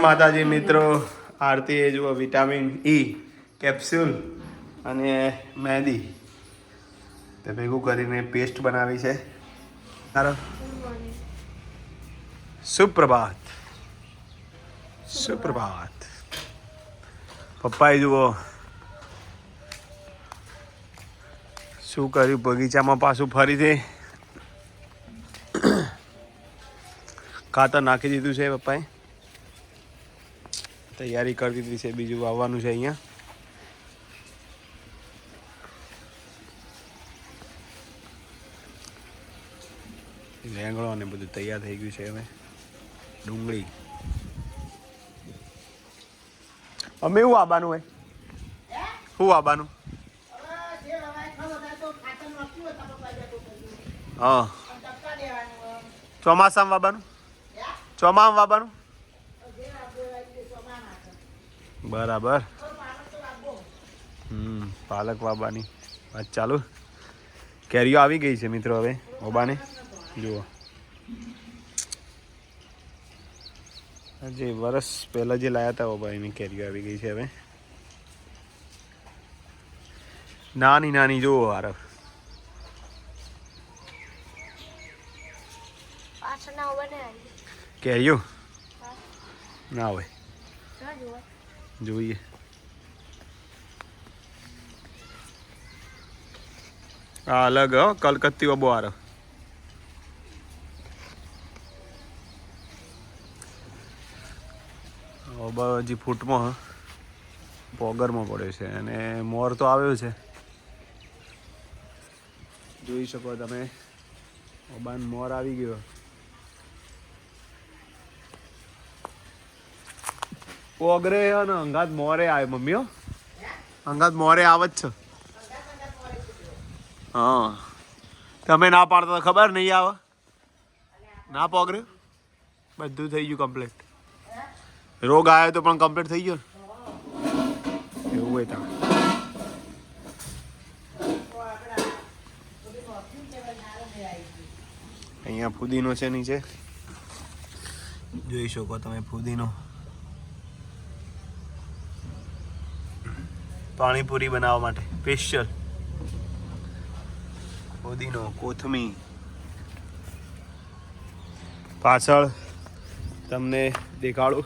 માતાજી, મિત્રો, આરતી એ જુઓ વિટામિન ઈ કેપ્સ્યુલ અને મહેંદી તે ભેગું કરીને પેસ્ટ બનાવી છે. સારો સુપ્રભાત. સુપ્રભાત. પપ્પાએ જુઓ, શું કર્યું? બગીચામાં પાછું ફરીથી ખાતર નાખી દીધું છે પપ્પાએ. તૈયારી કરી દીધી છે, બીજું વાવવાનું છે અહીંયા. રેંગણો ને બધું તૈયાર થઈ ગયું છે હવે. ડુંગળી. અમે શું આબાનું હોય? શું આબાનું? હા. ચોમાસામાં વાબાનું ચોમાસામાં વાબાનું બરાબર. હમ પાલક વાબાની. વાત ચાલુ? કેરીઓ આવી ગઈ છે મિત્રો હવે ઓબાને જુઓ. જે વરસ પહેલાં જે લાયા હતા ઓબા એની કેરીઓ આવી ગઈ છે હવે. નાની નાની જુઓ આરફ કેરીઓ? ના હોય. જોઈએ. આ અલગ, હો, કલકત્તી બહુ આરો ઓબા હજી ફૂટમાં પોગરમાં પડ્યો છે અને મોર તો આવ્યો છે. જોઈ શકો તમે ઓબાન મોર આવી ગયો. પોગરે અને અંગાત મોરે આવે મમ્મીઓ અંગાત મોરે આવે જ છે. હા. તમે ના પાડતા તો ખબર, નહીં આવે? ના પોગરે? બધું થઈ ગયું કમ્પ્લીટ રોગ આવ્યો તો પણ કમ્પ્લીટ થઈ ગયો એવું હોય ત્યાં અહીંયા ફુદીનો છે નીચે. જોઈ શકો તમે ફુદીનો. પાણીપુરી બનાવવા માટે. સ્પેશિયલ ફુદીનો કોથમી પાછળ તમને દેખાડું.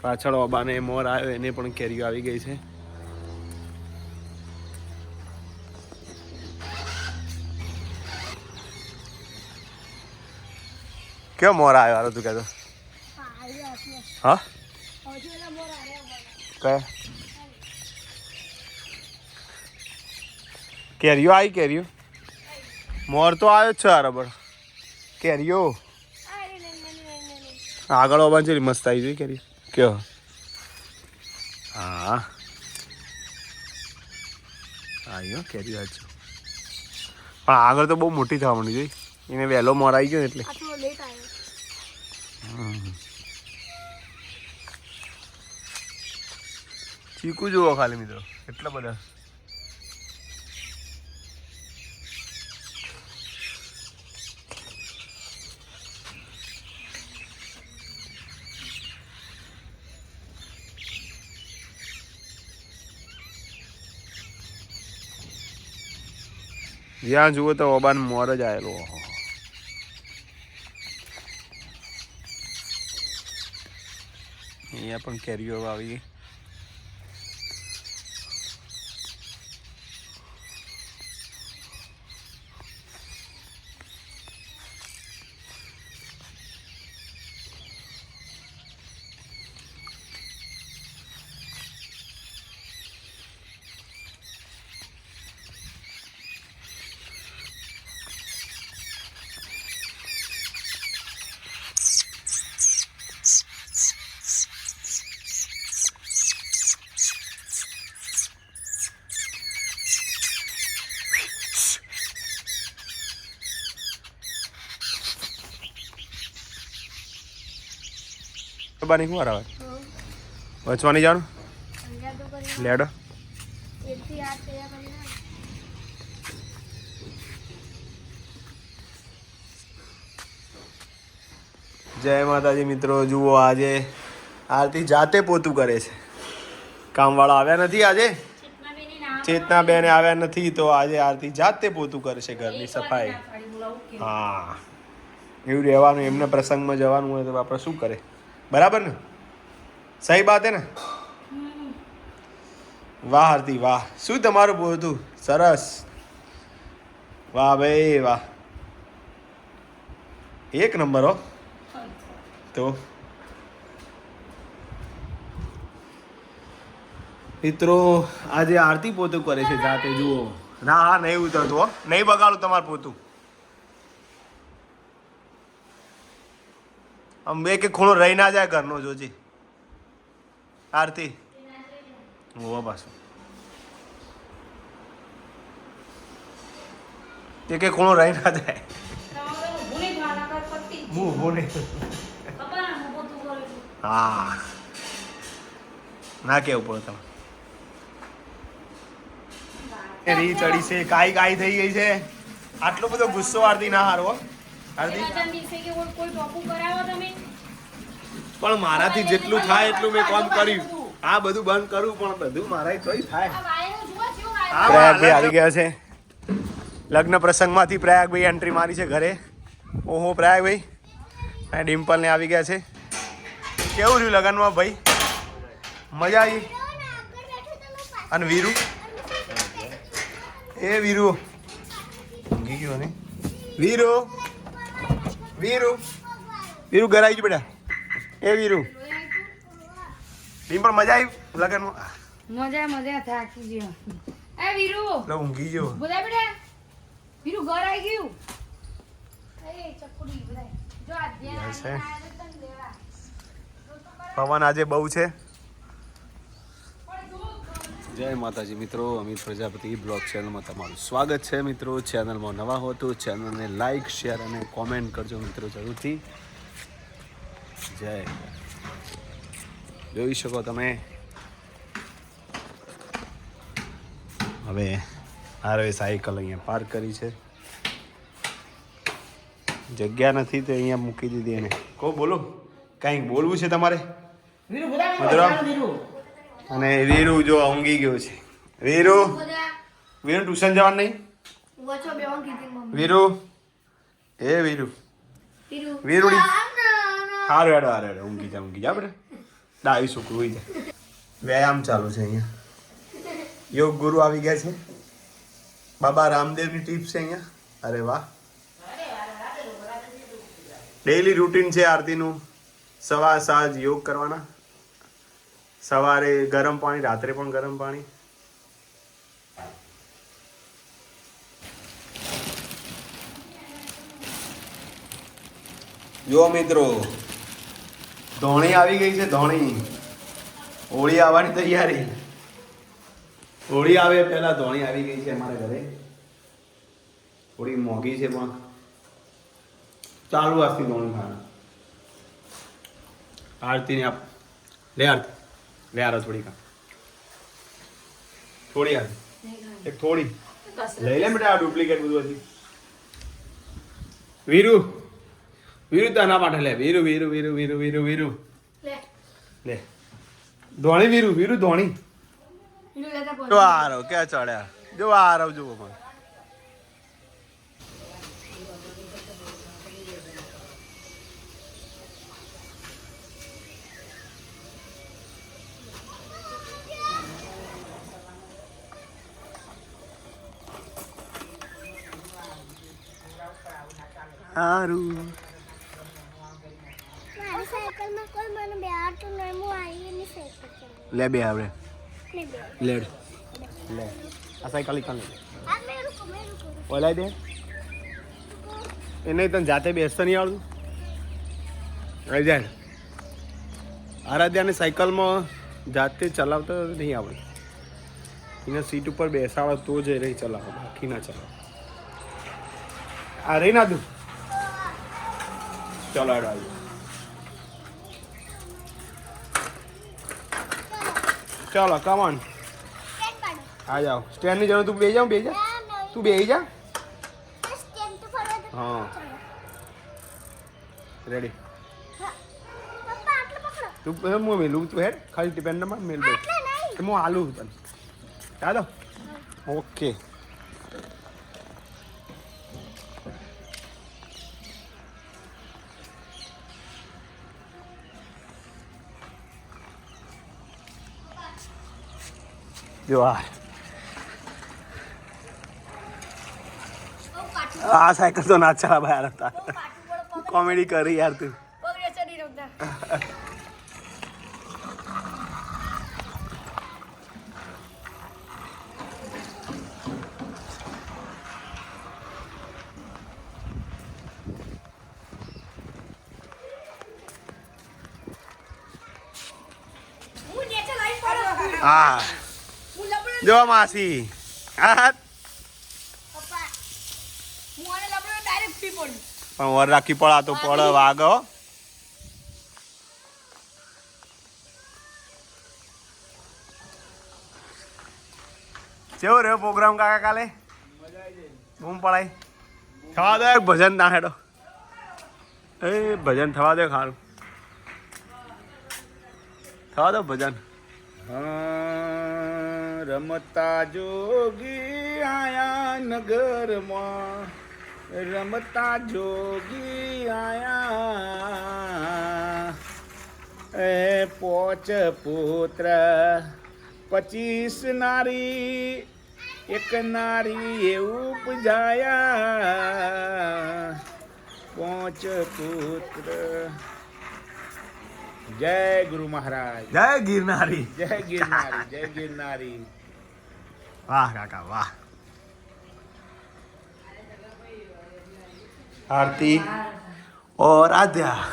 પાછળ ઓબાને મોર આવ્યો એને પણ કેરીઓ આવી ગઈ છે. કયો મોર આવ્યો? તું કહેતો. હા. કયા? કેરીઓ આવી કેરીઓ. મોર તો આવ્યો જ છે આ રે, ને, ને, ને, ને, ને. આગળ ઓબાન છે મસ્ત આવી જોઈ કેરી. કયો? હા. આવ્યો કેરી આજ પણ આગળ તો બહુ મોટી થવા માંડી જોઈ એને વહેલો મોર આવી ગયો ને એટલે. આવ્યો. ચીકુ જુઓ ખાલી મિત્રો એટલા બધા. જ્યાં જુઓ તો ઓબાન મોર જ આવેલો. અહીંયા પણ કેરીઓ આવી ગઈ શું આવે વચવાની જાણ? લેડો. જય માતાજી મિત્રો, જુઓ આજે આરતી જાતે પોતું કરે છે. કામવાળા આવ્યા નથી આજે? ચેતના બેન આવ્યા નથી, તો આજે આરતી જાતે પોતું કરશે ઘરની સફાઈ. હા. એવું રહેવાનું, એમને પ્રસંગમાં જવાનું હોય તો આપણે શું કરે? બરાબર ને? સહી બાત હે ને? વાહ આરતી વાહ. શું તમારું પોતું સરસ. વાહ ભાઈ, વાહ. એક નંબર હો. તો? મિત્રો, આજે આરતી પોતું કરે છે જાતે, જુઓ. ના, હા, નહીં ઉતરતું હો. નહીં બગાડું તમારું પોતું. આમ બે કે ખૂણો રહી ના જાય ઘરનો, જોજે. આરતી. હોવા પાછું. એક એક ખૂણો રહી ના જાય. હું હા. ના કેવું પડે તમે રી ચડી છે, કાઈ કાઈ થઈ ગઈ છે. આટલો બધો ગુસ્સો આરતી ના હારો હો. આરતી પણ મારાથી જેટલું થાય એટલું મેં કામ કર્યું. આ બધું બંધ કરું પણ બધું મારા તોય થાય. પ્રયાગભાઈ આવી ગયા છે. લગ્ન પ્રસંગમાંથી પ્રયાગભાઈ એન્ટ્રી મારી છે ઘરે. ઓહો પ્રયાગભાઈ. અને ડિમ્પલને આવી ગયા છે. કેવું રહ્યું લગ્નમાં ભાઈ? મજા આવી? અને વીરુ? એ વીરુ. વીરુ? વીરુ. વીરુ ઘર આવી ગયું બેટા. એ વીરુ. ડિમ્પલ મજા આવી લગ્નમાં? મજા મજા થાકી ગયો. એ વીરુ. લો ઊંઘી ગયો. બોલા બેટા. વીરુ ઘર આવી ગયું? એ ચકુડી બોલાય જો આ ધ્યાન. પવન આજે બહુ છે. જય માતાજી. મિત્રો અમિત પ્રજાપતિ બ્લોગ ચેનલમાં તમારું સ્વાગત છે. મિત્રો ચેનલમાં નવા હો તો ચેનલને લાઈક શેર અને કોમેન્ટ કરજો મિત્રો જરૂરથી. જય. જોઈ શકો તમે. હવે આરવે સાયકલ અહીંયા પાર્ક કરી છે. જગ્યા નથી તો અહીંયા મૂકી દીધી એને. કો બોલો. કાંઈક બોલવું છે તમારે? મધુરામ? અને વીરુ જો ઊંઘી ગયો છે. વીરુ? વેરુ ટ્યુશન જવાનું નહીં? વીરુ? એ વીરુ. વીરુડી? હારું હેડો હારું હેડો ઊંઘી જા ઊંઘી જા બેટા ડાવી છોકરું હોઈ જાય વ્યાયામ ચાલુ છે અહીંયા. યોગ ગુરુ આવી ગયા છે. બાબા રામદેવની ટીપ છે અહીંયા. અરે વાહ. ડેઈલી રૂટીન છે આરતીનું. સવાર સાંજ યોગ કરવાના. સવારે ગરમ પાણી, રાત્રે પણ ગરમ પાણી? જો મિત્રો, ધોણી આવી ગઈ છે, ધોણી. હોળી આવવાની તૈયારી. હોળી આવે પહેલા ધોણી આવી ગઈ છે અમારા ઘરે. થોડી મોંઘી છે પણ ચાલુ આજથી ધોણી ખાના આરતીને આપ લે આરતી. લે આરો થોડી કા થોડી આ. એક થોડી. લઈ લે બેટા આ ડુપ્લિકેટ બધું હતી વીરુ. વીરુ તના માટે લે. વીરુ વીરુ વીરુ વીરુ વીરુ વીરુ. લે. લે. ધોણી વીરુ વીરુ ધોણી. જો આરો ક્યાં ચડ્યા? જો આરો જુઓ પણ સારું મારી સાયકલમાં કોઈ મને બેહાડતું નહીં હું આવી એની સાયકલ ચલાવું. લે બે આવડે. લેડ લે. આ સાયકલ કો ઓલાઈ દે. એને તને જાતે બેસતા નહીં આવડતું? આવી જાય. આરાધ્યાને સાયકલમાં જાતે ચલાવતા નહીં આવડે. એને સીટ ઉપર બેસાડો તો જ રહી ચલાવો બાકી ના ચલાવો. આ રહી ના તું ચલો હેડો આવી ચલો કમોન આ જાઓ સ્ટેન્ડની જરૂર તું બે જાઉં બે જા તું બે જા હા રેડી તું હું મેલું તું હેડ ખાલી ડિપેન્ડમાં મેલ દે આટલા નહીં હું આલું તને ચાલો ઓકે જો આ આ સાયકલ તો ના ચલા બહાર હતા કોમેડી કરી યાર તું. પગડે જો માસી. હા હું પડી પણ વર રાખી પડા તો પડ વાગ હો. કેવો રહ્યો પ્રોગ્રામ કાકા કાલે? બૂમ પડાય થવા દો એક ભજન ના હેડો. એ ભજન થવા દો ખારું. થવા દો ભજન. રમતા જોગી આયા નગરમાં. રમતા જોગી આયા. એ પોચ પુત્ર, પચીસ નારી, એક નારી એવું ઉપજાયા. પોચ પુત્ર જય ગુરુ મહારાજ. જય ગિરનારી. જય ગિરનારી જય ગિરનારી. વાહ કાકા વાહ. આરતી. ઓર આદ્યા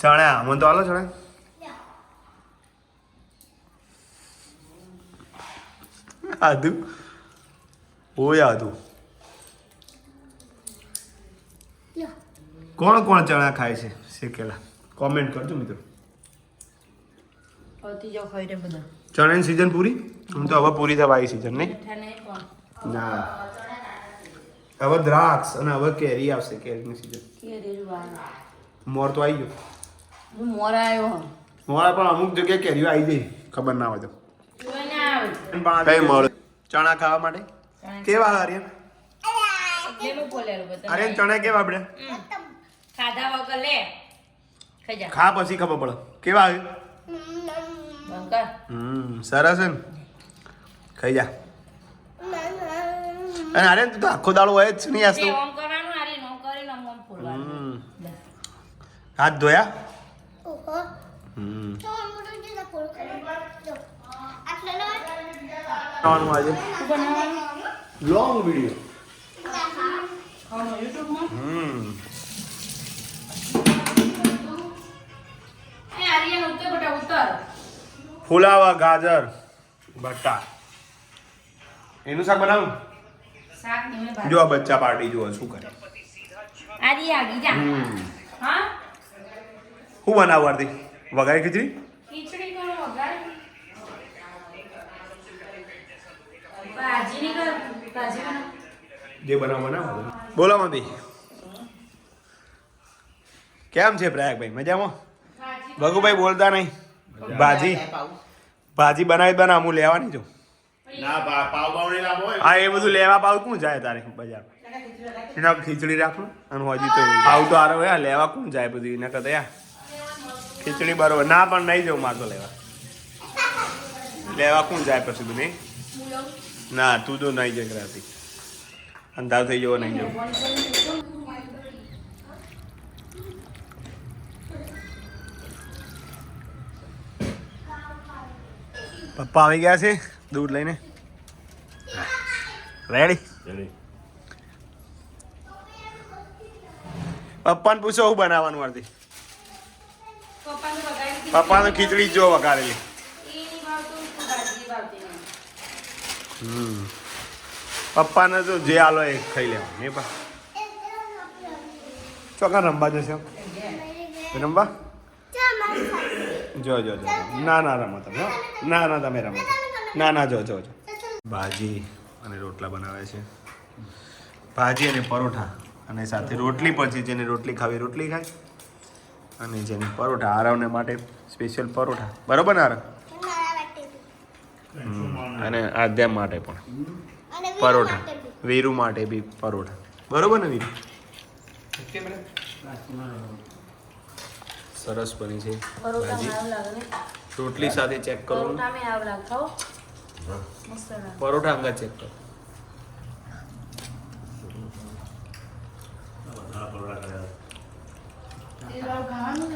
ચણ્યા મને તો હાલો ચણ્યા. આદુ. ઓય આદુ. કોણ કોણ ચણા ખાય છે? શેકેલા. કોમેન્ટ કરજો મિત્રો. ચણાની સિઝન પૂરી? હું તો હવે પૂરી થવા આવી સિઝન નહીં? ના. હવે દ્રાક્ષ અને હવે કેરી આવશે કેરીની સિઝન મોર તો આવી ગયો. મોર આવ્યો મોર પણ અમુક જગ્યાએ કેરીઓ આવી જાય. ખબર ના હોય તો. કઈ મળે ચણા ખાવા માટે? કેવા બધા. આર્યન ચણા કેવા આપણે ખાધા વગર લે. ખાઈ જા. ખા પછી ખબર પડે. કેવા આવ્યું બંધ હમ સરસ છે ને ખાઈ જા. અને આરે તું તો આખો દાડો હોય જ નહીં આશું ઓમ કરવાનું આરે નો કરીને આમ ઓમ ફોડવાનું. હાથ ધોયા? ઓહો. હમ. તો મોટું જે ખાવાનું આજે. લોંગ વીડિયો હમ. ફુલાવા ગાજર બટા એનું શાક બનાવું? જો આ બચ્ચા પાર્ટી જુઓ શું કરે. શું બનાવું આરતી? વઘારી ખીચડી? જે બનાવ બનાવો બોલો મમ્મી. કેમ છે પ્રયાગભાઈ? મજામાં? ભગુભાઈ બોલતા નહીં. ભાજી? ભાજી બનાવી બનાવ હું લેવાની છું. ના પા- પાવ બાવણી લાવો હા એ બધું લેવા પાવ કોણ જાય તારે બજાર એના ખીચડી રાખું અને હજી તો પાવ તો આરો યાર લેવા કોણ જાય બધું? એના કરતા યાર ખીચડી બરોબર. ના પણ નહીં જવું મારે તો લેવા. લેવા કોણ જાય પછી તું નહીં? ના તું તો નહીં જઈ રાતી અંધાર થઈ જવો નહીં જવું. પપ્પા આવી ગયા છે દૂધ લઈને. રેડી પપ્પાને પૂછો હું બનાવવાનું વારથી પપ્પાને ખીચડી. જો વઘારેલી. પપ્પાને તો જે આલો એ ખાઈ લેવાનું એ પા. ચોકા રમવા જશે રમવા? જો જો જો ના ના રમો તમે હો. ના ના તમે રમો ના ના જો જો જો. ભાજી અને રોટલા બનાવે છે. ભાજી અને પરોઠા. અને સાથે રોટલી પછી જેને રોટલી ખાવી રોટલી ખાય. અને જેને પરોઠા આરવને માટે સ્પેશિયલ પરોઠા. બરોબર ને આરવ. અને આદ્યા માટે પણ. પરોઠા. વીરુ માટે બી પરોઠા. બરોબર ને વીરુ? સરસ બની છે. ભાજી. રોટલી સાથે ચેક કરો. પરોઠા અંગા ચેક કરો. પરોઠા